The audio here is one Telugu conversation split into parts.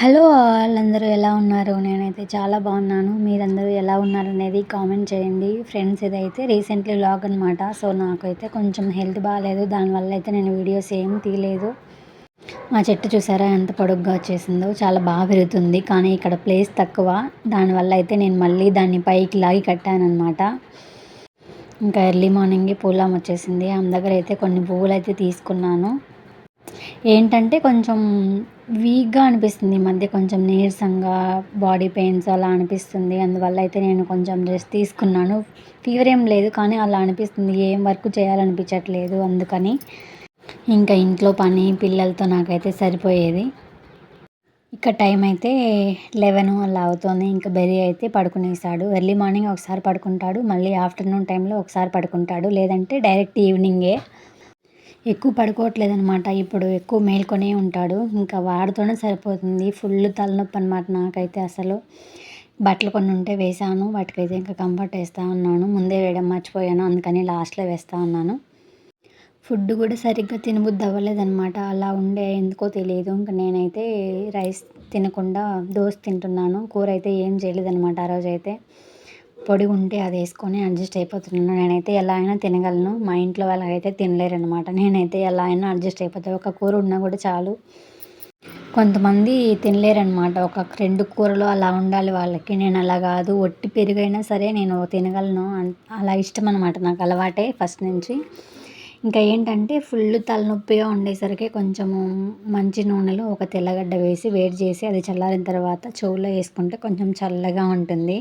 హలో వాళ్ళందరూ ఎలా ఉన్నారు? నేనైతే చాలా బాగున్నాను. మీరందరూ ఎలా ఉన్నారు అనేది కామెంట్ చేయండి. ఫ్రెండ్స్ ఇదైతే రీసెంట్లీ వ్లాగ్ అనమాట సో నాకైతే కొంచెం హెల్త్ బాగాలేదు. దానివల్ల అయితే నేను వీడియోస్ ఏం తీయలేదు. మా చెట్టు చూసారా? ఎంత పొడుగ్గా వచ్చేసిందో. చాలా బాగా పెరుగుతుంది. కానీ ఇక్కడ ప్లేస్ తక్కువ. దానివల్ల అయితే నేను మళ్ళీ దాన్ని పైకి లాగి కట్టానమాట ఇంకా ఎర్లీ మార్నింగే పూలం వచ్చేసింది. ఆమె దగ్గర అయితే కొన్ని పువ్వులు అయితే తీసుకున్నాను. ఏంటంటే కొంచెం వీక్గా అనిపిస్తుంది ఈ మధ్య. కొంచెం నీరసంగా బాడీ పెయిన్స్ అలా అనిపిస్తుంది. అందువల్ల అయితే నేను కొంచెం రెస్ట్ తీసుకున్నాను. ఫీవర్ ఏం లేదు కానీ అలా అనిపిస్తుంది. ఏం వర్క్ చేయాలనిపించట్లేదు అందుకని. ఇంకా ఇంట్లో పని పిల్లలతో నాకైతే సరిపోయేది. ఇంకా టైం అయితే లెవెన్ అలా అవుతుంది. ఇంకా బెర్రీ అయితే పడుకునేసాడు. ఎర్లీ మార్నింగ్ ఒకసారి పడుకుంటాడు. మళ్ళీ ఆఫ్టర్నూన్ టైంలో ఒకసారి పడుకుంటాడు. లేదంటే డైరెక్ట్ ఈవినింగే. ఎక్కువ పడుకోవట్లేదు అనమాట ఇప్పుడు ఎక్కువ మేల్కొనే ఉంటాడు. ఇంకా వాడితోనే సరిపోతుంది. ఫుల్ తలనొప్పి అనమాట నాకైతే అసలు. బట్టలు కొన్ని ఉంటే వేసాను వాటికైతే ఇంకా కంఫర్ట్ వేస్తూ ఉన్నాను. ముందే వేయడం మర్చిపోయాను. అందుకని లాస్ట్లో వేస్తూ ఉన్నాను. ఫుడ్ కూడా సరిగ్గా తినబుద్ధి అవ్వలేదన్నమాట అలా ఉండే ఎందుకో తెలియదు. ఇంకా నేనైతే రైస్ తినకుండా దోశ తింటున్నాను. కూర అయితే ఏం చేయలేదన్నమాట ఆ రోజైతే. పొడి ఉంటే అది వేసుకొని అడ్జస్ట్ అయిపోతున్నాను నేనైతే ఎలా అయినా తినగలను. మా ఇంట్లో వాళ్ళకైతే తినలేరనమాట నేనైతే ఎలా అయినా అడ్జస్ట్ అయిపోతాను ఒక కూర ఉన్నా కూడా చాలు. కొంతమంది తినలేరనమాట ఒక రెండు కూరలు అలా ఉండాలి వాళ్ళకి. నేను అలా కాదు. ఒట్టి పెరుగైనా సరే నేను తినగలను. అలా ఇష్టం అనమాట నాకు అలవాటే ఫస్ట్ నుంచి. ఇంకా ఏంటంటే ఫుల్ తలనొప్పిగా ఉండేసరికి కొంచెము మంచి నూనెలో ఒక తెల్లగడ్డ వేసి వేడి చేసి అది చల్లారిన తర్వాత చెవులో వేసుకుంటే కొంచెం చల్లగా ఉంటుంది.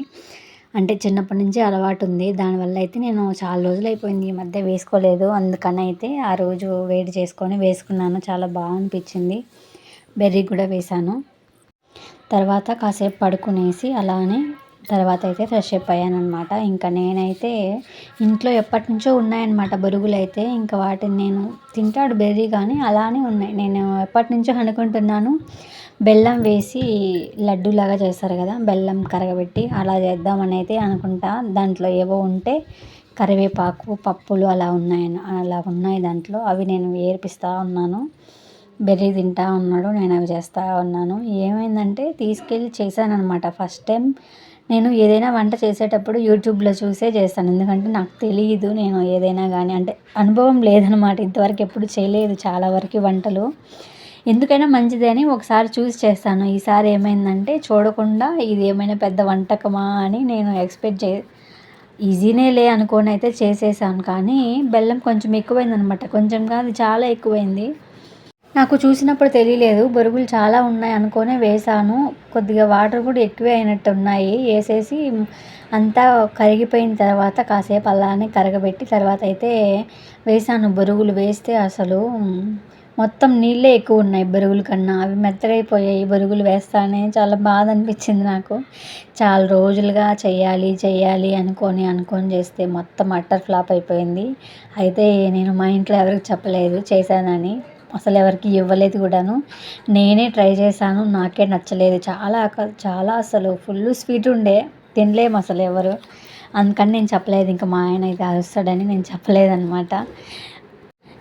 అంటే చిన్నప్పటి నుంచి అలవాటు ఉంది. దానివల్ల అయితే నేను చాలా రోజులు అయిపోయింది ఈ మధ్య వేసుకోలేదు. అందుకని అయితే ఆ రోజు వేడి చేసుకొని వేసుకున్నాను. చాలా బాగా అనిపించింది బెర్రీ కూడా వేసాను తర్వాత కాసేపు పడుకునేసి అలానే తర్వాత అయితే ఫ్రెష్ అప్ అయ్యానమాట ఇంకా నేనైతే ఇంట్లో ఎప్పటి నుంచో ఉన్నాయన్నమాట బొరుగులు అయితే ఇంకా వాటిని నేను తింటాడు బెర్రీ కానీ అలానే ఉన్నాయి. నేను ఎప్పటి నుంచో అనుకుంటున్నాను. బెల్లం వేసి లడ్డూలాగా చేస్తారు కదా బెల్లం కరగబెట్టి అలా చేద్దామని అయితే అనుకుంటా. దాంట్లో ఏవో ఉంటే కరివేపాకు పప్పులు అలా ఉన్నాయి అలా ఉన్నాయి దాంట్లో. అవి నేను ఏర్పిస్తూ ఉన్నాను. బెర్రీ తింటా ఉన్నాడు నేను అవి చేస్తూ ఉన్నాను. ఏమైందంటే తీసుకెళ్ళి చేశానమాట అనమాట ఫస్ట్ టైం నేను ఏదైనా వంట చేసేటప్పుడు యూట్యూబ్లో చూసే చేస్తాను. ఎందుకంటే నాకు తెలియదు నేను ఏదైనా కానీ అంటే అనుభవం లేదనమాట ఇంతవరకు ఎప్పుడు చేయలేదు చాలా వరకు వంటలు. ఎందుకైనా మంచిదని అని ఒకసారి చూసి చేస్తాను. ఈసారి ఏమైందంటే చూడకుండా ఇది ఏమైనా పెద్ద వంటకమా అని నేను ఎక్స్పెక్ట్ చే ఈజీనే లే అనుకొని అయితే చేసేసాను. కానీ బెల్లం కొంచెం ఎక్కువైంది అనమాట కొంచెం కాదు చాలా ఎక్కువైంది. నాకు చూసినప్పుడు తెలియలేదు. బొరుగులు చాలా ఉన్నాయి అనుకోనే వేసాను. కొద్దిగా వాటర్ కూడా ఎక్కువే అయినట్టు ఉన్నాయి వేసేసి అంతా కరిగిపోయిన తర్వాత కాసేపు అలానే కరగబెట్టి తర్వాత అయితే వేసాను. బొరుగులు వేస్తే అసలు మొత్తం నీళ్ళే ఎక్కువ ఉన్నాయి బొరుగుల కన్నా. అవి మెత్తగైపోయాయి బొరుగులు వేస్తానే చాలా బాధ అనిపించింది నాకు. చాలా రోజులుగా చెయ్యాలి చెయ్యాలి అనుకొని అనుకొని చేస్తే మొత్తం అట్టర్ ఫ్లాప్ అయిపోయింది. అయితే నేను మా ఇంట్లో ఎవరికి చెప్పలేదు చేశానని. అసలు ఎవరికి ఇవ్వలేదు కూడాను. నేనే ట్రై చేశాను నాకే నచ్చలేదు. చాలా చాలా అసలు ఫుల్ స్వీట్ ఉండే. తినలేము అసలు ఎవరు. అందుకని నేను చెప్పలేదు ఇంకా మా ఆయన అయితే అరుస్తాడని నేను చెప్పలేదన్నమాట.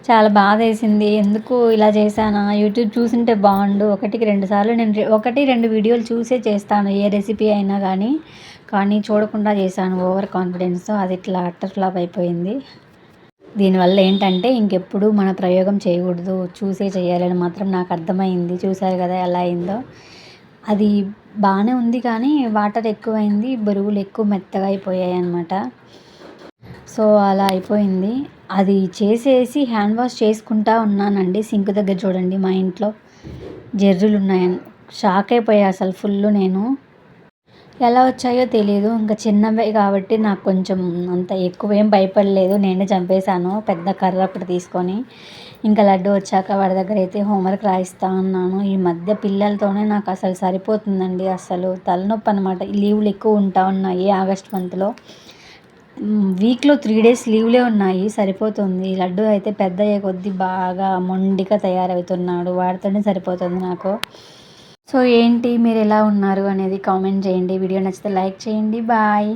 చాలా బాధ వేసింది ఎందుకు ఇలా చేశానా? యూట్యూబ్ చూసింటే బాగుండు. ఒకటికి రెండు సార్లు నేను ఒకటి రెండు వీడియోలు చూసే చేస్తాను. ఏ రెసిపీ అయినా కానీ కానీ చూడకుండా చేశాను. ఓవర్ కాన్ఫిడెన్స్తో అది ఇట్లా అట్టర్ ఫ్లాప్ అయిపోయింది. దీనివల్ల ఏంటంటే ఇంకెప్పుడు మన ప్రయోగం చేయకూడదు. చూసే చేయాలని మాత్రం నాకు అర్థమైంది. చూసారు కదా ఎలా అయిందో. అది బాగానే ఉంది కానీ వాటర్ ఎక్కువైంది. బరువులు ఎక్కువ మెత్తగా అయిపోయాయి అనమాట సో అలా అయిపోయింది. అది చేసేసి హ్యాండ్ వాష్ చేసుకుంటా ఉన్నానండి. సింక్ దగ్గర చూడండి మా ఇంట్లో జర్రులు ఉన్నాయని షాక్ అయిపోయా అసలు ఫుల్ నేను. ఎలా వచ్చాయో తెలియదు ఇంకా చిన్నవే కాబట్టి నాకు కొంచెం అంత ఎక్కువ ఏం భయపడలేదు. నేనే చంపేశాను పెద్ద కర్ర అప్పుడు తీసుకొని. ఇంకా లడ్డు వచ్చాక వాడి దగ్గర అయితే హోంవర్క్ రాయిస్తూ ఉన్నాను ఈ మధ్య పిల్లలతోనే నాకు అసలు సరిపోతుందండి అసలు తలనొప్పి అనమాట లీవ్లు ఎక్కువ ఉంటా ఉన్నాయి ఆగస్ట్ మంత్లో. వీక్లో త్రీ డేస్ లీవ్లే ఉన్నాయి సరిపోతుంది. లడ్డు అయితే పెద్ద అయ్యే కొద్దీ బాగా మొండిగా తయారవుతున్నాడు. వాడితోనే సరిపోతుంది నాకు. సో ఏంటి మీరు ఎలా ఉన్నారు అనేది కామెంట్ చేయండి. వీడియో నచ్చితే లైక్ చేయండి. బాయ్